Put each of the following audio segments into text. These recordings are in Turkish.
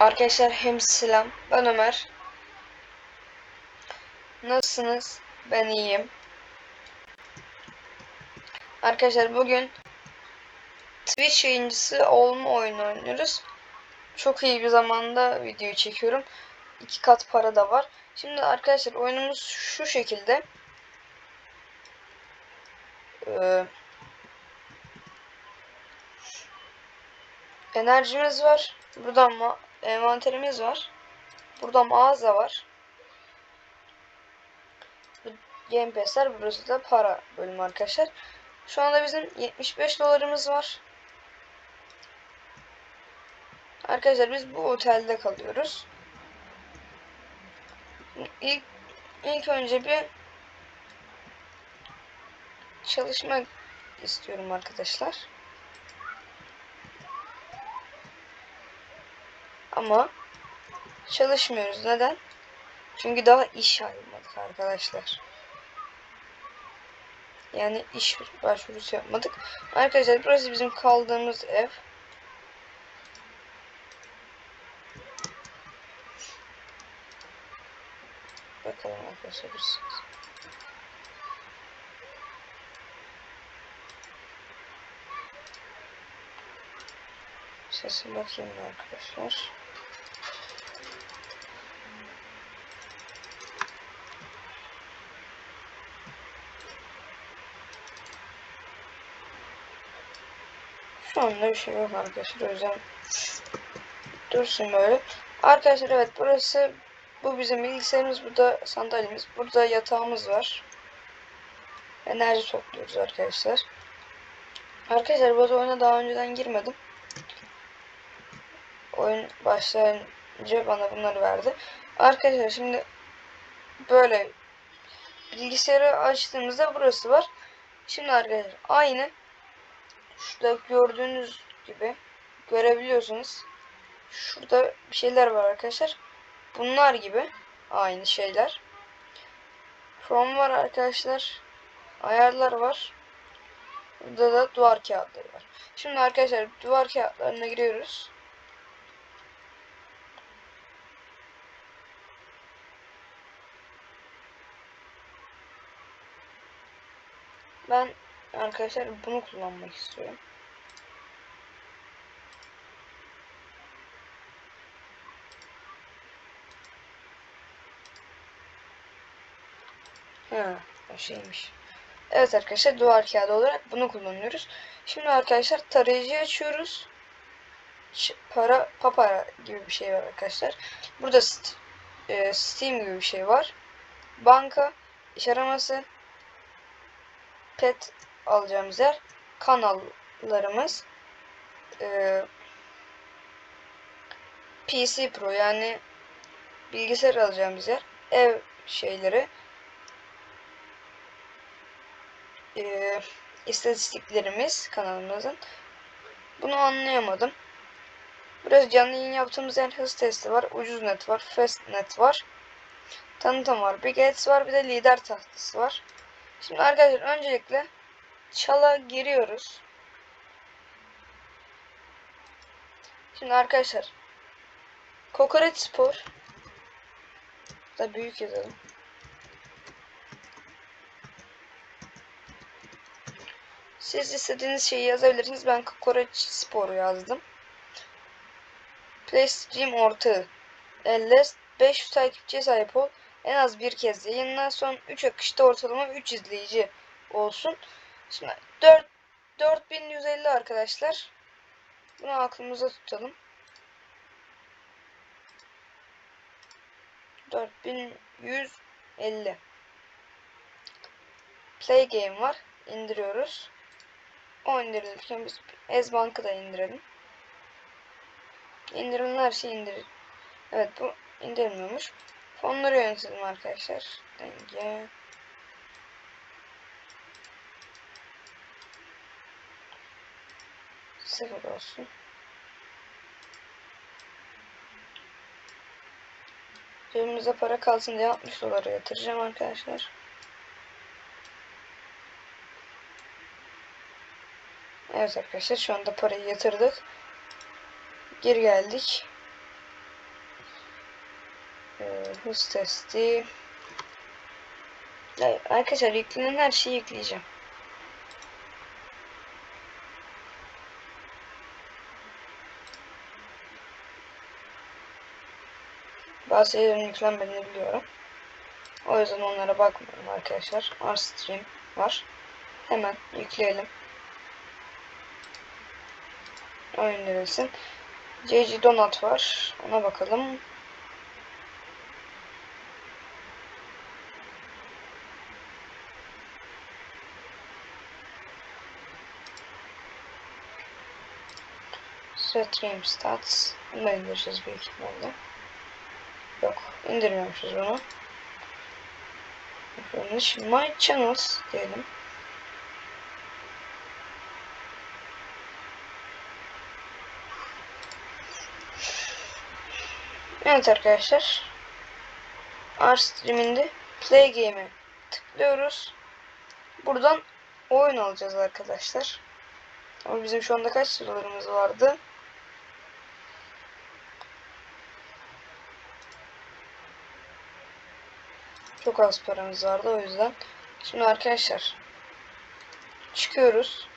Arkadaşlar hem selam. Ben Ömer. Nasılsınız? Ben iyiyim. Arkadaşlar bugün Twitch yayıncısı olma oyunu oynuyoruz. Çok iyi bir zamanda video çekiyorum. İki kat para da var. Şimdi arkadaşlar oyunumuz şu şekilde. Ee, enerjimiz var. Buradan ma envanterimiz var. Burada mağaza var. Game burası da para bölümü arkadaşlar. Şu anda bizim 75 dolarımız var. Arkadaşlar biz bu otelde kalıyoruz. İlk, ilk önce bir çalışma istiyorum arkadaşlar. Ama çalışmıyoruz. Neden? Çünkü daha iş almadık arkadaşlar. Yani iş başvurusu yapmadık. Arkadaşlar burası bizim kaldığımız ev. Bakalım arkadaşlar biz. Sesi bakayım arkadaşlar. Anda bir şey yok arkadaşlar. O yüzden dursun böyle. Arkadaşlar evet burası bu bizim bilgisayarımız. Burada sandalyemiz. Burada yatağımız var. Enerji topluyoruz arkadaşlar. Arkadaşlar bu oyuna daha önceden girmedim. Oyun başlayınca bana bunları verdi. Arkadaşlar şimdi böyle bilgisayarı açtığımızda burası var. Şimdi arkadaşlar aynı şurada gördüğünüz gibi görebiliyorsunuz. Şurada bir şeyler var arkadaşlar. Bunlar gibi aynı şeyler. From var arkadaşlar. Ayarlar var. Burada da duvar kağıtları var. Şimdi arkadaşlar duvar kağıtlarına giriyoruz. Ben arkadaşlar bunu kullanmak istiyorum. Ha, o şeymiş. Evet arkadaşlar duvar kağıdı olarak bunu kullanıyoruz. Şimdi arkadaşlar tarayıcı açıyoruz. Para papara gibi bir şey var arkadaşlar. Burada st e, Steam gibi bir şey var. Banka, iş araması, pet alacağımız yer, kanallarımız, e, PC Pro yani bilgisayar alacağımız yer, ev şeyleri, e, istatistiklerimiz kanalımızın. Bunu anlayamadım. Biraz canlı yayın yaptığımız yer hız testi var, ucuz net var, fast net var, tanıtım var, big ads var, bir de lider tahtası var. Şimdi arkadaşlar öncelikle çala giriyoruz. Şimdi arkadaşlar Kokoreç Spor da büyük yazalım. Siz istediğiniz şeyi yazabilirsiniz. Ben Kokoreç Spor'u yazdım. Playstream ortağı. Elles 500 takipçiye sahip ol. En az bir kez yayınla. Son 3 akışta ortalama 3 izleyici olsun. Şimdi 4 4150 arkadaşlar. Bunu aklımıza tutalım. 4150 Play game var. İndiriyoruz. O indirilirken biz Ezbank'ı da indirelim. İndirilen her şeyi indir. Evet bu indirilmiyormuş. Fonları yönetelim arkadaşlar. Denge. Sıfır olsun. Cebimize para kalsın diye 60 dolara yatıracağım arkadaşlar. Evet arkadaşlar şu anda parayı yatırdık. Geri geldik. Ee, hız testi. Ya, arkadaşlar yüklenen her şeyi yükleyeceğim. Bazı şeylerin yüklenmediğini biliyorum. O yüzden onlara bakmıyorum arkadaşlar. Rstream var. Hemen yükleyelim. Oyun verilsin. CC Donut var. Ona bakalım. Stream Stats. Bunu da indireceğiz büyük ihtimalle. Yok. indirmiyormuşuz bunu. Yanlış. My Channels diyelim. Evet arkadaşlar. R streaminde Play Game'e tıklıyoruz. Buradan oyun alacağız arkadaşlar. Ama bizim şu anda kaç dolarımız vardı? Çok az paramız vardı o yüzden. Şimdi arkadaşlar çıkıyoruz.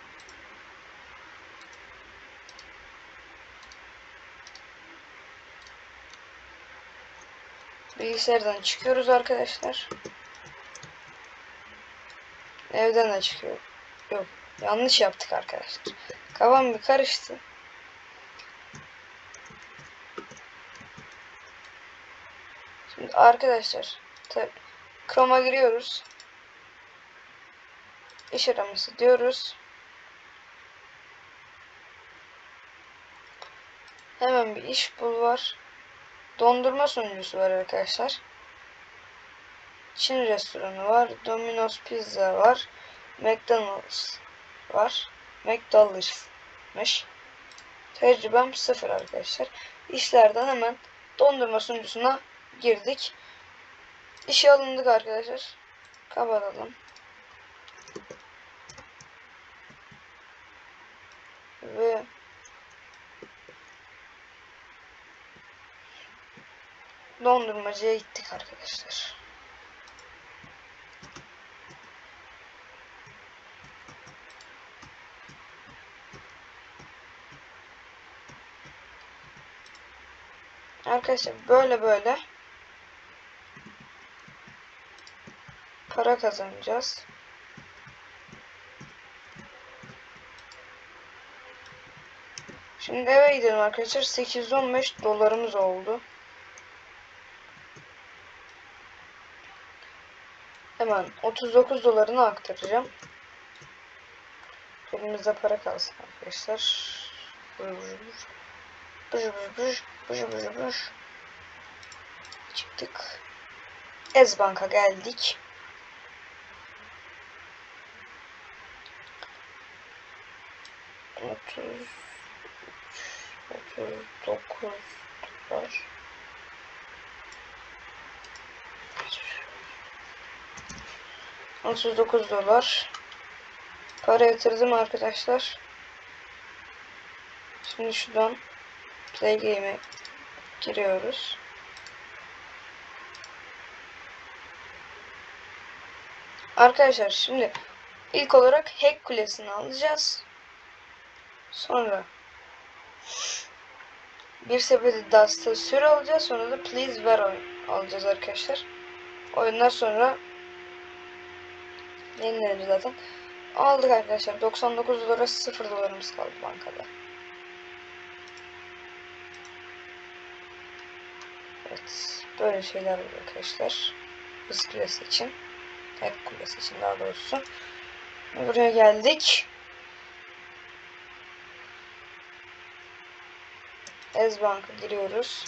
Bilgisayardan çıkıyoruz arkadaşlar. Evden de çıkıyor. Yok. Yanlış yaptık arkadaşlar. Kafam bir karıştı. Şimdi arkadaşlar Chrome'a giriyoruz. İş araması diyoruz. Hemen bir iş bul var. Dondurma sunucusu var arkadaşlar. Çin restoranı var. Domino's Pizza var. McDonald's var. McDonald's'mış. Tecrübem sıfır arkadaşlar. İşlerden hemen dondurma sunucusuna girdik. İşe alındık arkadaşlar. Kapatalım. Ve dondurmacıya gittik arkadaşlar. Arkadaşlar böyle böyle para kazanacağız. Şimdi eve gidelim arkadaşlar. 815 dolarımız oldu. Hemen 39 dolarını aktaracağım. Elimizde para kalsın arkadaşlar. Bıj bıj bıj bıj bıj bıj. Çıktık. Ezbank'a geldik. 30 39 var. Dokuz dolar. Para yatırdım arkadaşlar. Şimdi şuradan Play Game'e giriyoruz. Arkadaşlar şimdi ilk olarak hack kulesini alacağız. Sonra bir sepeti Dust'ı sür alacağız. Sonra da Please Ver oyun alacağız arkadaşlar. Oyundan sonra yenilenir zaten. Aldık arkadaşlar. 99 dolara 0 dolarımız kaldı bankada. Evet. Böyle şeyler var arkadaşlar. Hız kulesi için. Hack kulesi için daha doğrusu. Buraya geldik. Ezbank'a giriyoruz.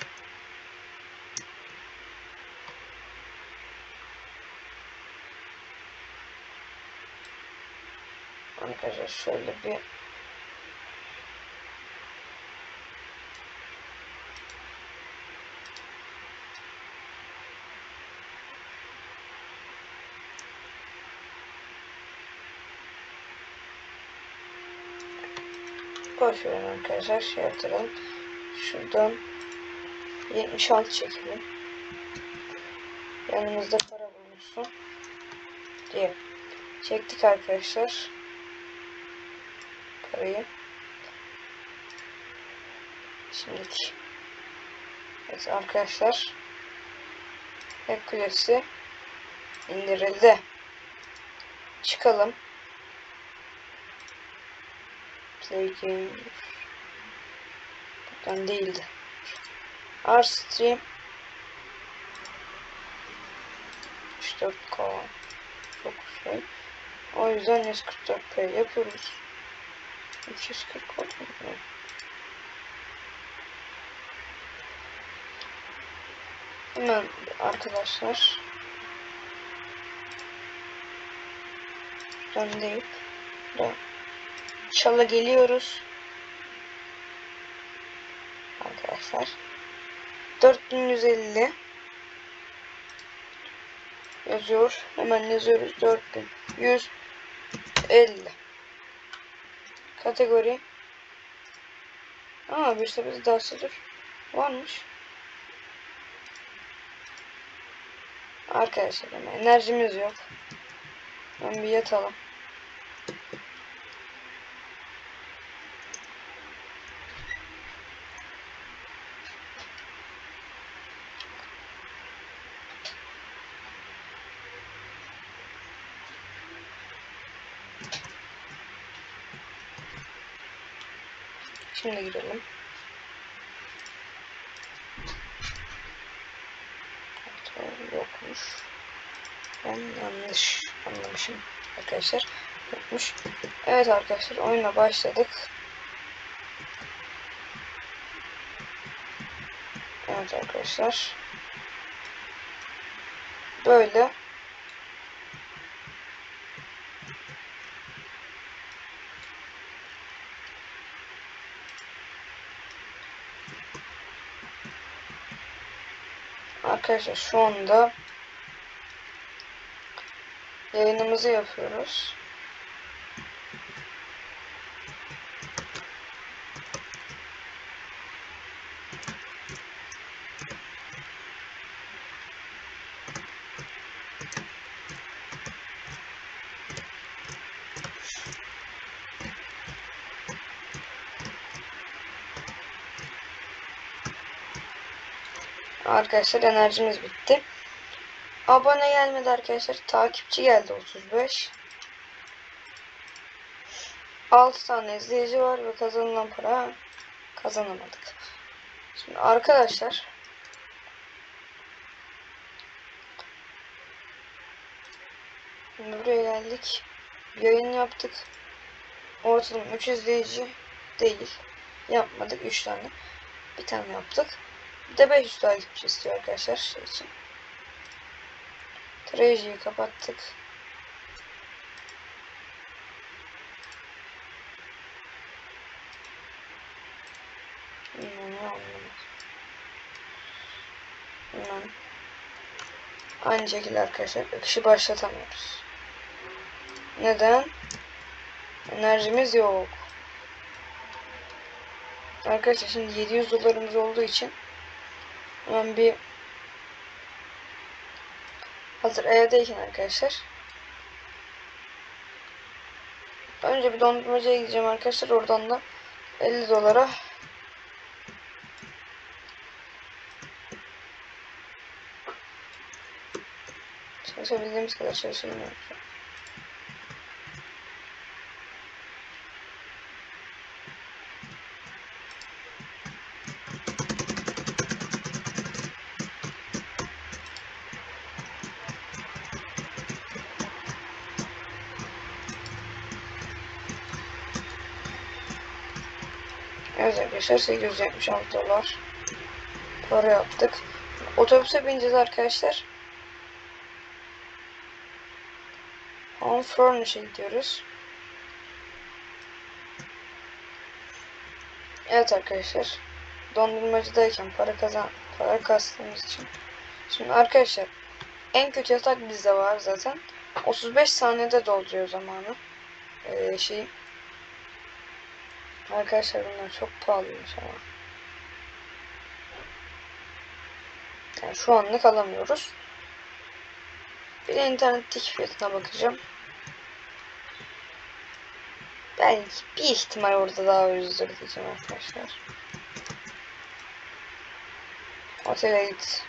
Arkadaşlar şöyle bir boş verin arkadaşlar şey yaptıralım. Şuradan 76 çekelim. Yanımızda para bulunsun. Diye. Çektik arkadaşlar. Parayı. Şimdiki. Evet arkadaşlar. Hack kulesi indirildi. Çıkalım. Play game. Buradan değildi. R stream 64K çok şey. O yüzden 144p yapıyoruz. 340 oldu. Hemen arkadaşlar Şuradan deyip Çala geliyoruz. Arkadaşlar 4150 yazıyor. Hemen yazıyoruz 4150 kategori Aa bir daha sıfır varmış. Arkadaşlar enerjimiz yok. Ben bir yatalım. Şimdi girelim. Yokmuş. Ben yanlış anlamışım arkadaşlar. Yokmuş. Evet arkadaşlar oyuna başladık. Evet arkadaşlar. Böyle. Arkadaşlar şu anda yayınımızı yapıyoruz. Arkadaşlar enerjimiz bitti. Abone gelmedi arkadaşlar. Takipçi geldi 35. 6 tane izleyici var ve kazanılan para kazanamadık. Şimdi arkadaşlar buraya geldik. Yayın yaptık. Ortalama 3 izleyici değil. Yapmadık 3 tane. Bir tane yaptık. Bir de 500 takipçi istiyor arkadaşlar şey için. Trajiyi kapattık. Bilmem. Aynı şekilde arkadaşlar akışı başlatamıyoruz. Neden? Enerjimiz yok. Arkadaşlar şimdi 700 dolarımız olduğu için hemen bir hazır evdeyken arkadaşlar. Önce bir dondurmacıya gideceğim arkadaşlar. Oradan da 50 dolara. Çalışabildiğimiz kadar çalışalım. Evet arkadaşlar 876 dolar para yaptık. Otobüse bineceğiz arkadaşlar. Home Furnish'e gidiyoruz. Evet arkadaşlar. Dondurmacıdayken para kazan para kastığımız için. Şimdi arkadaşlar en kötü yatak bizde var zaten. 35 saniyede dolduruyor zamanı. Ee, şey Arkadaşlar bunlar çok pahalıymış ama. Yani şu anlık alamıyoruz. Bir de internetteki fiyatına bakacağım. Belki bir ihtimal orada daha ucuzdur diyeceğim arkadaşlar. Otele git.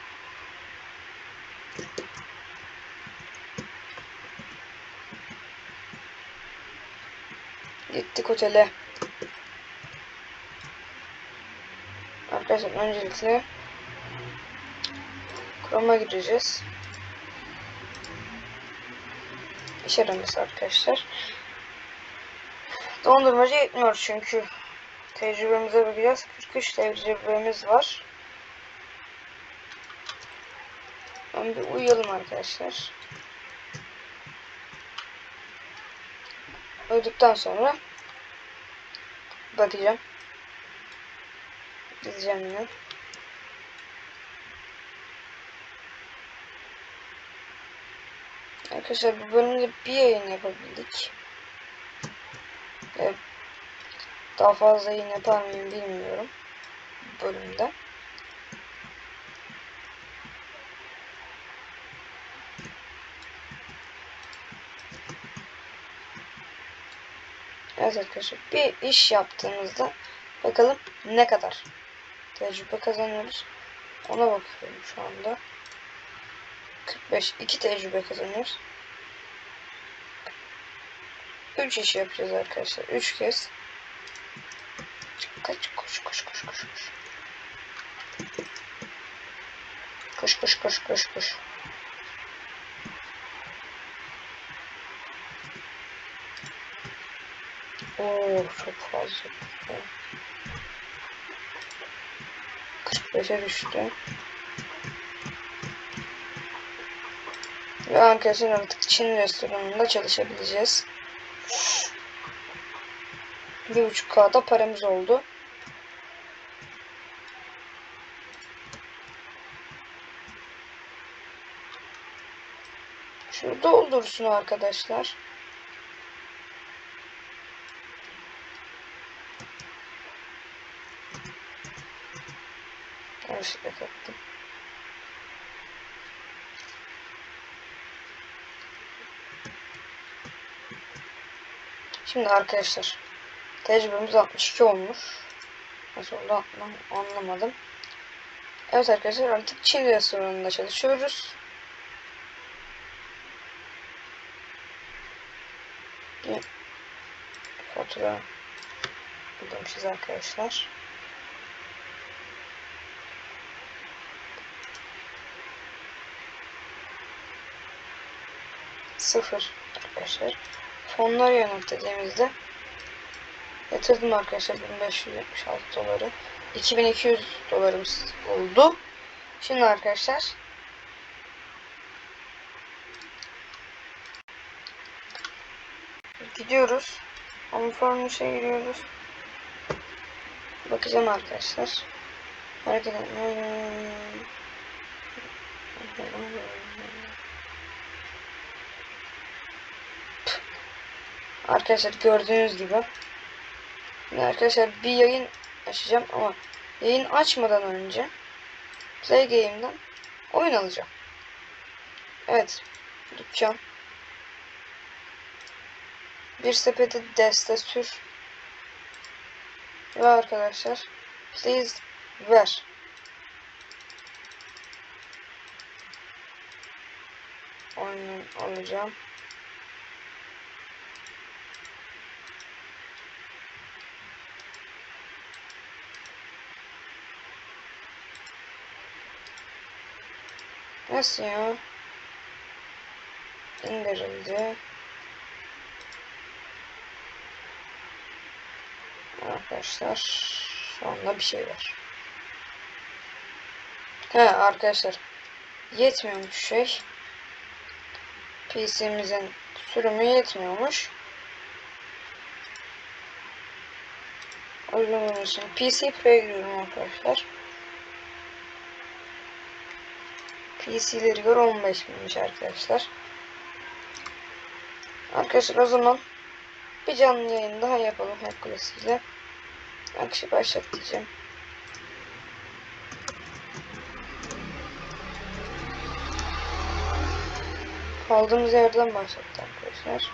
Gittik otele. Arkadaşlar öncelikle Chrome'a gireceğiz. İş araması arkadaşlar. Dondurmacı yetmiyor çünkü. Tecrübemize bakacağız. 43 tecrübemiz var. Ben bir uyuyalım arkadaşlar. Uyuduktan sonra bakacağım. Gideceğim yine. Arkadaşlar bu bölümde bir yayın yapabildik. Evet. Daha fazla yayın yapar mıyım bilmiyorum. Bu bölümde. Evet arkadaşlar bir iş yaptığımızda bakalım ne kadar tecrübe kazanıyoruz. Ona bakıyorum şu anda. 45 2 tecrübe kazanıyoruz. 3 iş yapacağız arkadaşlar. 3 kez. Kaç koş koş koş koş koş. Koş koş koş koş koş. Oo çok fazla. 45'e düştü. Ve arkadaşlar artık Çin restoranında çalışabileceğiz. Bir buçuk K'da paramız oldu. Şu doldursun arkadaşlar. Yanlışlıkla kattım. Şimdi arkadaşlar tecrübemiz 62 olmuş. Nasıl oldu anlam anlamadım. Evet arkadaşlar artık Çin restoranında çalışıyoruz. Bir fatura ödemişiz arkadaşlar. Sıfır arkadaşlar. Fonları yönettiğimizde yatırdım arkadaşlar 1576 doları. 2200 dolarımız oldu. Şimdi arkadaşlar gidiyoruz. Uniformuş'a giriyoruz. Bakacağım arkadaşlar. Hareket etme. Arkadaşlar gördüğünüz gibi. Arkadaşlar bir yayın açacağım ama yayın açmadan önce Play Game'den oyun alacağım. Evet. Dükkan. Bir sepeti deste sür. Ve arkadaşlar please ver. Oyunu alacağım. Nasıl ya? İndirildi. Arkadaşlar şu anda bir şey var. He arkadaşlar yetmiyormuş şey. PC'mizin sürümü yetmiyormuş. Bunun için PC giriyorum arkadaşlar. PC'leri göre 15 binmiş arkadaşlar. Arkadaşlar o zaman bir canlı yayın daha yapalım hep klasiğiyle. Akışı başlat diyeceğim. kaldığımız yerden başladık arkadaşlar.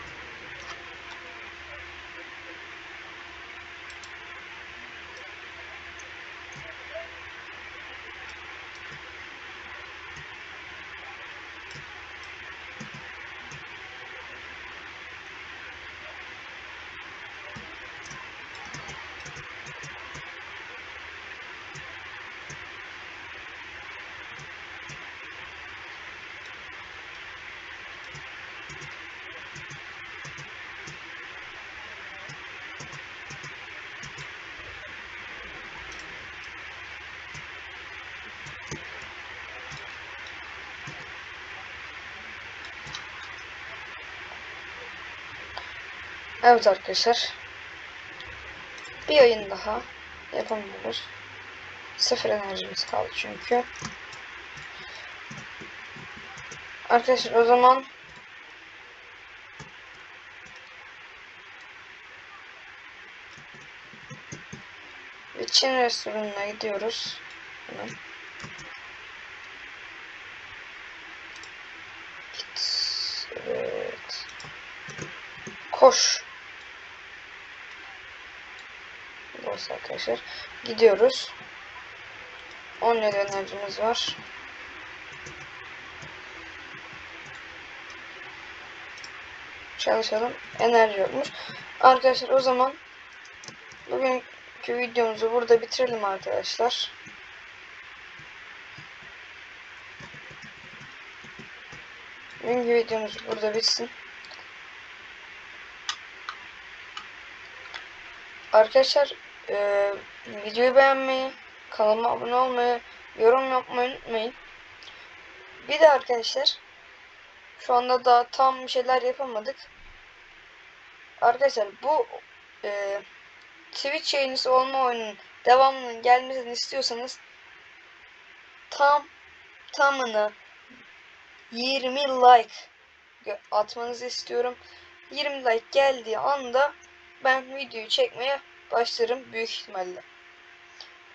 Evet arkadaşlar. Bir oyun daha yapamıyoruz. Sıfır enerjimiz kaldı çünkü. Arkadaşlar o zaman bir Çin restoranına gidiyoruz. Git. Evet. Koş. Burası arkadaşlar. Gidiyoruz. 17 enerjimiz var. Çalışalım. Enerji yokmuş. Arkadaşlar o zaman bugünkü videomuzu burada bitirelim arkadaşlar. Bugünkü videomuz burada bitsin. Arkadaşlar e, videoyu beğenmeyi, kanalıma abone olmayı, yorum yapmayı unutmayın. Bir de arkadaşlar şu anda da tam bir şeyler yapamadık. Arkadaşlar bu e, Twitch yayıncısı olma oyunun devamının gelmesini istiyorsanız tam tamına 20 like atmanızı istiyorum. 20 like geldiği anda ben videoyu çekmeye başlarım büyük ihtimalle.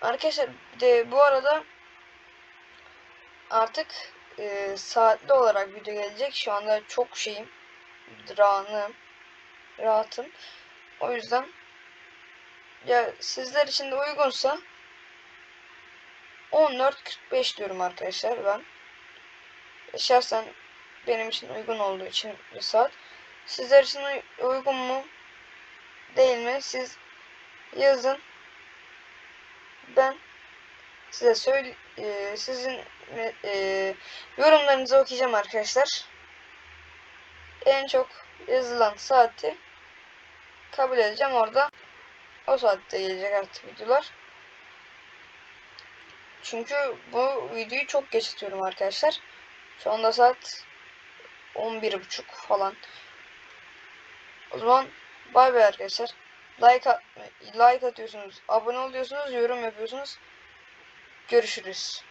Arkadaşlar de bu arada artık e, saatli olarak video gelecek. Şu anda çok şeyim. Rahatım. Rahatım. O yüzden ya sizler için de uygunsa 14.45 diyorum arkadaşlar ben. Şahsen benim için uygun olduğu için bir saat. Sizler için uy- uygun mu? Değil mi? Siz yazın. Ben size söyle e, sizin e, yorumlarınızı okuyacağım arkadaşlar. En çok yazılan saati kabul edeceğim orada. O saatte gelecek artık videolar. Çünkü bu videoyu çok geç atıyorum arkadaşlar. Şu anda saat 11.30 falan. O zaman bay bay arkadaşlar. Like like atıyorsunuz, abone oluyorsunuz, yorum yapıyorsunuz. Görüşürüz.